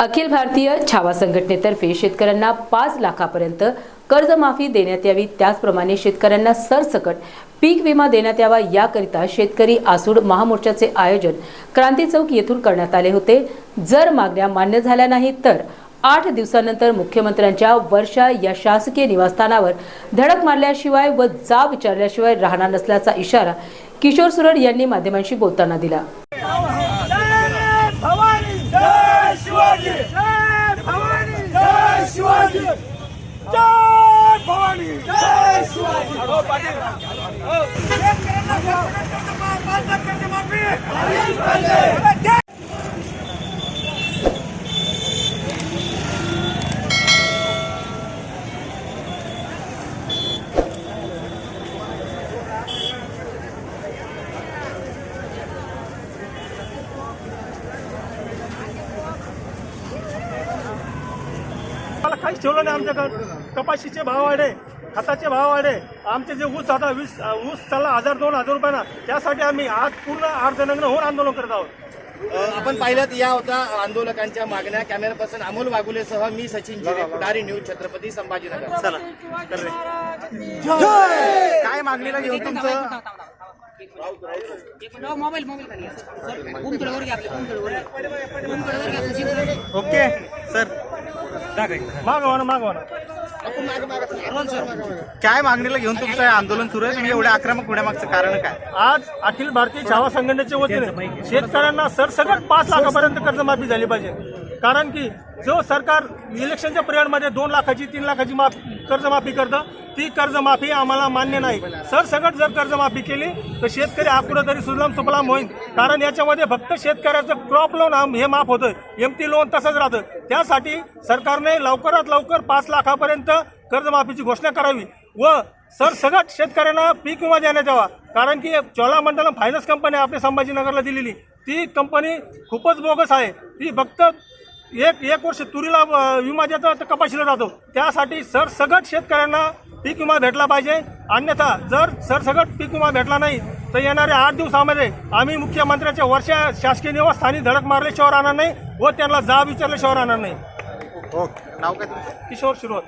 अखिल भारतीय छावा संघटनेतर्फे शेतकऱ्यांना पाच लाखापर्यंत कर्जमाफी देण्यात यावी. त्याचप्रमाणे शेतकऱ्यांना सरसकट पीक विमा देण्यात यावा. याकरिता शेतकरी आसूड महामोर्चाचे आयोजन क्रांती चौक येथून करण्यात आले होते. जर मागण्या मान्य झाल्या नाही तर आठ दिवसानंतर मुख्यमंत्र्यांच्या वर्षा या शासकीय निवासस्थानावर धडक मारल्याशिवाय व जा विचारल्याशिवाय राहणार नसल्याचा इशारा किशोर सुरड यांनी माध्यमांशी बोलताना दिला. जय मला काहीच ठेवलं नाही आमच्याकडं. कपाशीचे भाव वाढे खताचे भाव वाढे आमचे जे ऊस आता वीस ऊस चालला हजार दोन हजार रुपयाना त्यासाठी आम्ही आज पूर्ण अर्धनग्न होऊन आंदोलन करत आहोत. आपण पाहिलं या होत्या आंदोलकांच्या मागण्या. कॅमेरा पर्सन अमोल वागुलेसह मी सचिन जिरे पुढारी न्यूज छत्रपती संभाजीनगर. काय मागणीला घेऊन तुमचं? एक minute mobile mobile. Okay sir. मागवा ना मागवा ना. काय मागणीला घेऊन तुमचं हे आंदोलन सुरू आहे? तुम्ही एवढ्या आक्रमक होण्यामागचं कारण काय? आज अखिल भारतीय छावा संघटनेच्या वतीने शेतकऱ्यांना सरसकट पाच लाखापर्यंत कर्जमाफी झाली पाहिजे. कारण की जो सरकार इलेक्शनच्या पिरियडमध्ये दोन लाखाची तीन लाखाची माफ कर्जमाफी करतं ती कर्जमाफी आम्हाला मान्य नाही. सरसकट जर कर्जमाफी केली तर शेतकरी हा कुठंतरी सुजलाम सुफलाम होईल. कारण याच्यामध्ये फक्त शेतकऱ्याचं क्रॉप लोन हे माफ होतं एम टी लोन तसंच राहतं. त्यासाठी सरकारने लवकरात लवकर पाच लाखापर्यंत कर्जमाफीची घोषणा करावी. व सरसगट शेतकऱ्यांना पीक विमा देण्यात यावा. कारण की चोलामंडलम फायनान्स कंपनी आपल्या संभाजीनगरला दिलेली. ती कंपनी खूपच बोगस आहे. ती फक्त एक एक वर्ष तुरीला विमा देतं तर कपाशीला जातो. त्यासाठी सरसगट शेतकऱ्यांना पीक विमा भेटला पाहिजे. अन्यथा जर सरसगट पीक विमा भेटला नाही तर येणाऱ्या आठ दिवसामध्ये आम्ही मुख्यमंत्र्यांच्या वर्षा शासकीय निवासस्थानी धडक मारल्याशिवाय राहणार नाही व त्यांना जाब विचारल्याशिवाय राहणार नाही. ओके. नाव काय तुमचं? किशोर शिरोळ.